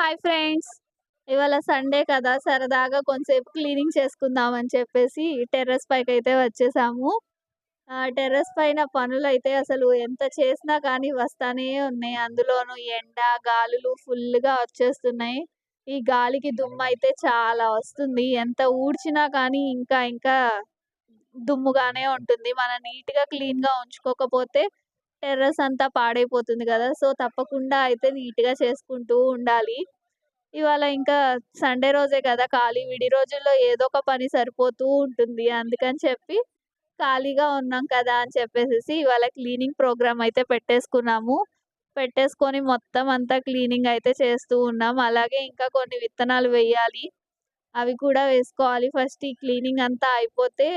Hi friends. ఇవాళ Sunday కదా సరదాగా కొంచెంసేపు క్లీనింగ్ చేసుకుందాం అని చెప్పేసి టెర్రస్ పైకి అయితే వచ్చేసాము. ఆ టెర్రస్ పైన పనులు అయితే అసలు ఎంత చేసినా కానీ వస్తానే ఉన్నాయి. అందులోను ఎండ గాలులు ఫుల్గా వచ్చేస్తున్నాయి. ఈ గాలికి దుమ్ము అయితే చాలా వస్తుంది. ఎంత ఊడ్చినా కానీ ఇంకా ఇంకా దుమ్ముగానే ఉంటుంది. మనం నీట్గా క్లీన్గా ఉంచుకోకపోతే టెర్రస్ అంతా పాడైపోతుంది కదా సో తప్పకుండా అయితే నీట్గా చేసుకుంటూ ఉండాలి. ఇవాళ ఇంకా సండే రోజే కదా ఖాళీ విడి రోజుల్లో ఏదో ఒక పని సరిపోతూ ఉంటుంది. అందుకని చెప్పి ఖాళీగా ఉన్నాం కదా అని చెప్పేసి ఇవాళ క్లీనింగ్ ప్రోగ్రామ్ అయితే పెట్టేసుకున్నాము. పెట్టేసుకొని మొత్తం అంతా క్లీనింగ్ అయితే చేస్తూ ఉన్నాం. అలాగే ఇంకా కొన్ని విత్తనాలు వేయాలి. అవి కూడా వేసుకోవాలి. ఫస్ట్ ఈ క్లీనింగ్ అంతా అయిపోతే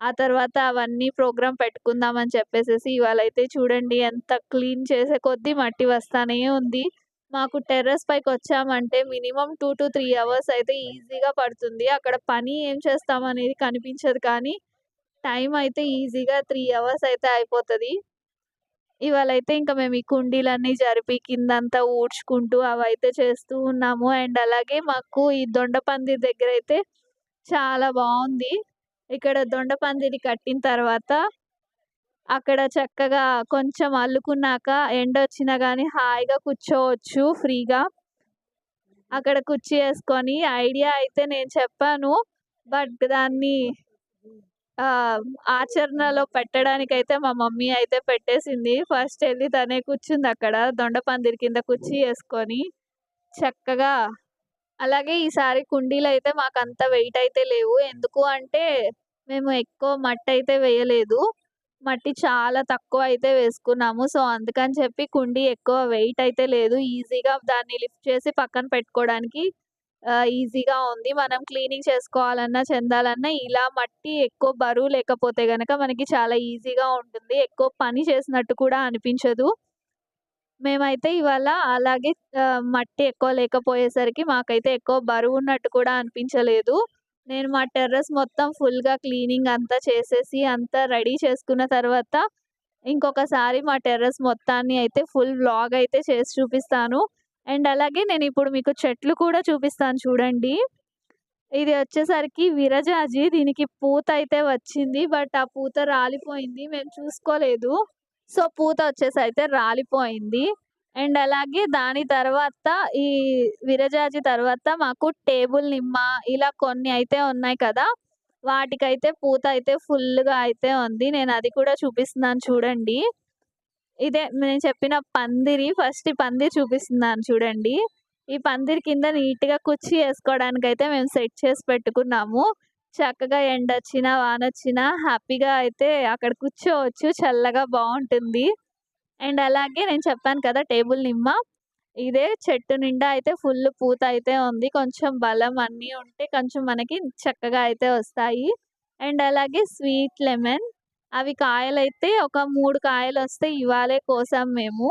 ఆ తర్వాత అవన్నీ ప్రోగ్రామ్ పెట్టుకుందామని చెప్పేసేసి ఇవాళ అయితే చూడండి ఎంత క్లీన్ చేసే కొద్దీ మట్టి వస్తానే ఉంది. మాకు టెర్రస్ పైకి వచ్చామంటే minimum two to three hours అయితే ఈజీగా పడుతుంది. అక్కడ పని ఏం చేస్తాం అనేది కనిపించదు కానీ టైం అయితే ఈజీగా త్రీ అవర్స్ అయితే అయిపోతుంది. ఇవాళ అయితే ఇంకా మేము ఈ కుండీలన్నీ జరిపి కిందంతా ఊడ్చుకుంటూ అవి అయితే చేస్తూ ఉన్నాము. అండ్ అలాగే మాకు ఈ దొండపంది దగ్గర అయితే చాలా బాగుంది. ఇక్కడ దొండపందిరి కట్టిన తర్వాత అక్కడ చక్కగా కొంచెం అల్లుకున్నాక ఎండ వచ్చినా కానీ హాయిగా కూర్చోవచ్చు ఫ్రీగా. అక్కడ కుర్చీ వేసుకొని ఐడియా అయితే నేను చెప్పాను. బట్ దాన్ని ఆచరణలో పెట్టడానికి అయితే మా మమ్మీ అయితే పెట్టేసింది. ఫస్ట్ వెళ్ళి తనే కూర్చుంది అక్కడ దొండపందిరి కింద కుర్చీ వేసుకొని. చక్కగా అలాగే ఈసారి కుండీలు అయితే మాకు అంత వెయిట్ అయితే లేవు. ఎందుకు అంటే మేము ఎక్కువ మట్టి అయితే వేయలేదు. మట్టి చాలా తక్కువ అయితే వేసుకున్నాము. సో అందుకని చెప్పి కుండీ ఎక్కువ వెయిట్ అయితే లేదు. ఈజీగా దాన్ని లిఫ్ట్ చేసి పక్కన పెట్టుకోవడానికి ఈజీగా ఉంది. మనం క్లీనింగ్ చేసుకోవాలన్నా చెందాలన్నా ఇలా మట్టి ఎక్కువ బరువు లేకపోతే గనక మనకి చాలా ఈజీగా ఉంటుంది. ఎక్కువ పని చేసినట్టు కూడా అనిపించదు. మేమైతే ఇవాళ అలాగే మట్టి ఎక్కువ లేకపోయేసరికి మాకైతే ఎక్కువ బరువు ఉన్నట్టు కూడా అనిపించలేదు. నేను మా టెర్రస్ మొత్తం ఫుల్గా క్లీనింగ్ అంతా చేసేసి అంతా రెడీ చేసుకున్న తర్వాత ఇంకొకసారి మా టెర్రస్ మొత్తాన్ని అయితే ఫుల్ వ్లాగ్ అయితే చేసి చూపిస్తాను. అండ్ అలాగే నేను ఇప్పుడు మీకు చెట్లు కూడా చూపిస్తాను చూడండి. ఇది వచ్చేసరికి విరజాజి దీనికి పూత అయితే వచ్చింది బట్ ఆ పూత రాలిపోయింది మేము చూసుకోలేదు. సో పూత వచ్చేసి అయితే రాలిపోయింది. అండ్ అలాగే దాని తర్వాత ఈ విరజాజి తర్వాత మాకు టేబుల్ నిమ్మ ఇలా కొన్ని అయితే ఉన్నాయి కదా వాటికైతే పూత అయితే ఫుల్గా అయితే ఉంది. నేను అది కూడా చూపిస్తున్నాను చూడండి. ఇదే నేను చెప్పిన పందిరి ఫస్ట్ ఈ పందిరి చూపిస్తున్నాను చూడండి. ఈ పందిరి కింద నీట్గా కుర్చీ వేసుకోవడానికి అయితే మేము సెట్ చేసి పెట్టుకున్నాము. చక్కగా ఎండ వచ్చినా వాన వచ్చినా హ్యాపీగా అయితే అక్కడ కూర్చోవచ్చు. చల్లగా బాగుంటుంది అండ్ అలాగే నేను చెప్పాను కదా టేబుల్ నిమ్మ. ఇదే చెట్టు నిండా అయితే ఫుల్ పూత అయితే ఉంది. కొంచెం బలం అన్నీ ఉంటే కొంచెం మనకి చక్కగా అయితే వస్తాయి. అండ్ అలాగే స్వీట్ లెమన్. అవి కాయలైతే ఒక మూడు కాయలు వస్తే ఇవాళే కోసాం మేము.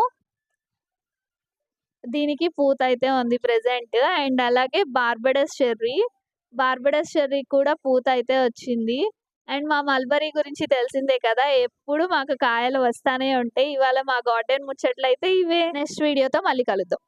దీనికి పూత అయితే ఉంది ప్రెసెంట్ అండ్ అలాగే బార్బడస్ చెర్రీ. బార్బడస్ చెర్రీ కూడా పూత అయితే వచ్చింది. అండ్ మా మల్బరీ గురించి తెలిసిందే కదా ఎప్పుడు మాకు కాయలు వస్తానే ఉంటాయి. ఇవాళ మా గార్డెన్ ముచ్చట్లు అయితే ఇవే. నెక్స్ట్ వీడియోతో మళ్ళీ కలుద్దాం.